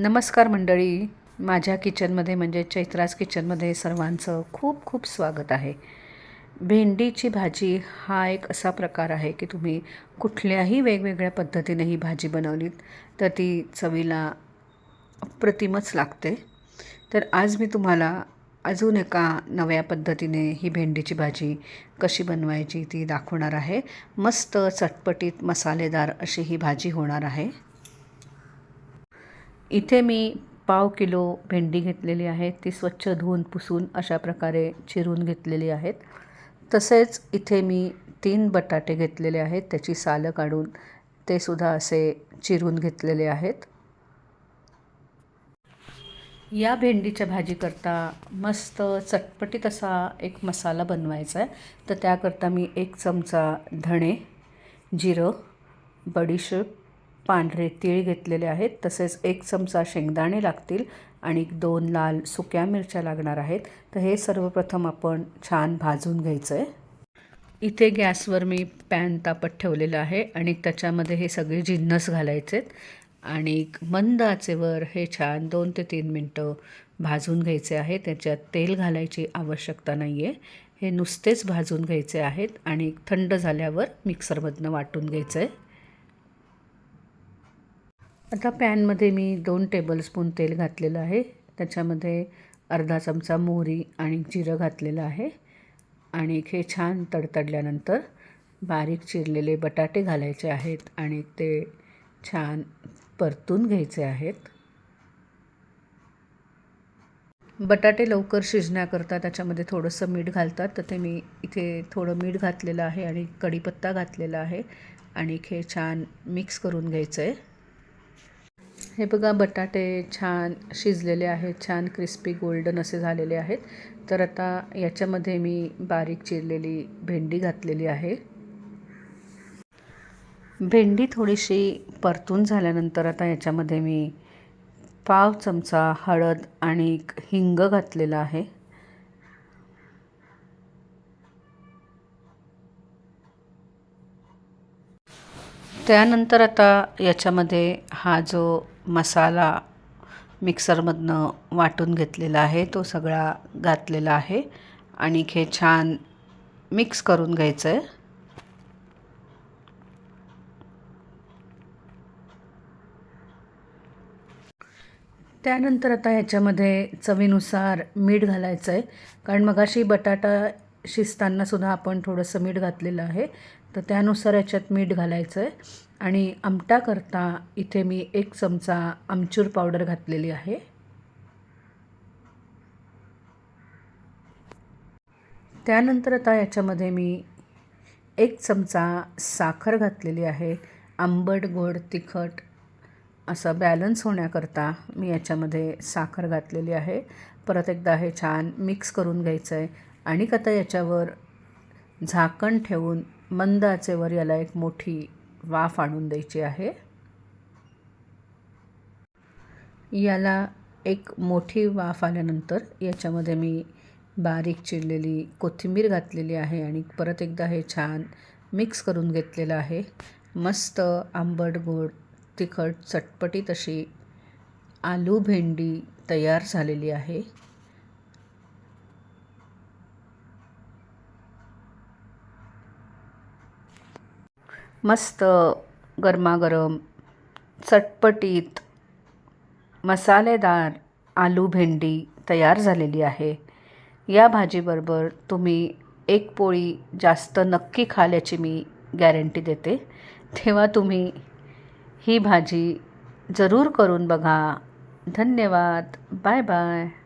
नमस्कार मंडळी. माझ्या किचनमध्ये म्हणजे चैत्रास किचनमध्ये सर्वांचं खूप खूप स्वागत आहे. भेंडीची भाजी हा एक असा प्रकार आहे की तुम्ही कुठल्याही वेगवेगळ्या पद्धतीने ही भाजी बनवलीत तर ती चवीला अप्रतिमच लागते. तर आज मी तुम्हाला अजून एका नव्या पद्धतीने ही भेंडीची भाजी कशी बनवायची ती दाखवणार आहे. मस्त चटपटीत मसालेदार अशी ही भाजी होणार आहे. इथे मी पाव किलो भेंडी घेतलेली आहे. ती स्वच्छ धुवून पुसून अशा प्रकारे चिरून घेतलेली आहेत. तसेच इथे मी तीन बटाटे घेतलेले आहेत. त्याची सालं काढून ते सुद्धा असे चिरून घेतलेले आहेत. या भेंडीच्या भाजीकरता मस्त चटपटीत असा एक मसाला बनवायचा आहे. तर त्याकरता मी एक चमचा धणे जिरं बडीशेप पांढरे तीळ घेतलेले आहेत. तसेच एक चमचा शेंगदाणे लागतील आणि दोन लाल सुक्या मिरच्या लागणार आहेत. तर हे सर्वप्रथम आपण छान भाजून घ्यायचं आहे इथे गॅसवर मी पॅन तापत ठेवलेलं आहे आणि त्याच्यामध्ये हे सगळे जिन्नस घालायचे आहेत आणि मंद आचेवर हे छान दोन ते तीन मिनटं भाजून घ्यायचे आहे त्याच्यात तेल घालायची आवश्यकता नाही आहे हे नुसतेच भाजून घ्यायचे आहेत आणि थंड झाल्यावर मिक्सरमधनं वाटून घ्यायचं आहे आता पॅनमध्ये मी दोन टेबलस्पून तेल घातलेलं आहे. त्याच्यामध्ये अर्धा चमचा मोहरी आणि जिरं घातलेलं आहे. आणि हे छान तडतडल्यानंतर बारीक चिरलेले बटाटे घालायचे आहेत आणि ते छान परतून घ्यायचे आहेत. बटाटे लवकर शिजण्याकरता त्याच्यामध्ये थोडंसं मीठ घालतात. तर ते मी इथे थोडं मीठ घातलेलं आहे आणि कढीपत्ता घातलेला आहे. आणि हे छान मिक्स करून घ्यायचं आहे हे बघा बटाटे छान शिजलेले आहेत छान क्रिस्पी गोल्डन असे झालेले आहेत. तर आता याच्यामध्ये मी बारीक चिरलेली भेंडी घातलेली आहे. भेंडी थोडीशी परतून झाल्यानंतर आता याच्यामध्ये मी पाव चमचा हळद आणि हिंग घातलेलं आहे. त्यानंतर आता याच्यामध्ये हा जो मसाला मिक्सरमधनं वाटून घेतलेला आहे. तो सगळा घातलेला आहे. आणि हे छान मिक्स करून घ्यायचं आहे त्यानंतर आता ह्याच्यामध्ये चवीनुसार मीठ घालायचं आहे कारण मगाशी बटाटा शिजतानासुद्धा आपण थोडंसं मीठ घातलेलं आहे. तर त्यानुसार याच्यात मीठ घालायचं आहे आणि आमटाकरता इथे मी एक चमचा आमचूर पावडर घातलेली आहे. त्यानंतर आता याच्यामध्ये मी एक चमचा साखर घातलेली आहे. आंबट गोड तिखट असं बॅलन्स होण्याकरता मी याच्यामध्ये साखर घातलेली आहे. परत एकदा हे छान मिक्स करून घ्यायचं आहे आणि आता याच्यावर झाकण ठेवून मंद आचेवर याला एक मोठी वाफ आणून द्यायची आहे. याला एक मोठी वाफ आल्यानंतर याच्यामध्ये मी बारीक चिरलेली कोथिंबीर घातलेली आहे आणि परत एकदा हे छान मिक्स करून घेतलेलं आहे. मस्त आंबट गोड तिखट चटपटीत अशी आलू भेंडी तयार झालेली आहे. मस्त गरमागरम चटपटीत मसालेदार आलू भेंडी तयार झालेली आहे. या भाजीबरोबर तुम्ही एक पोळी जास्त नक्की खाल याची मी गॅरंटी देते. तेव्हा तुम्ही ही भाजी जरूर करून बघा. धन्यवाद. Bye bye.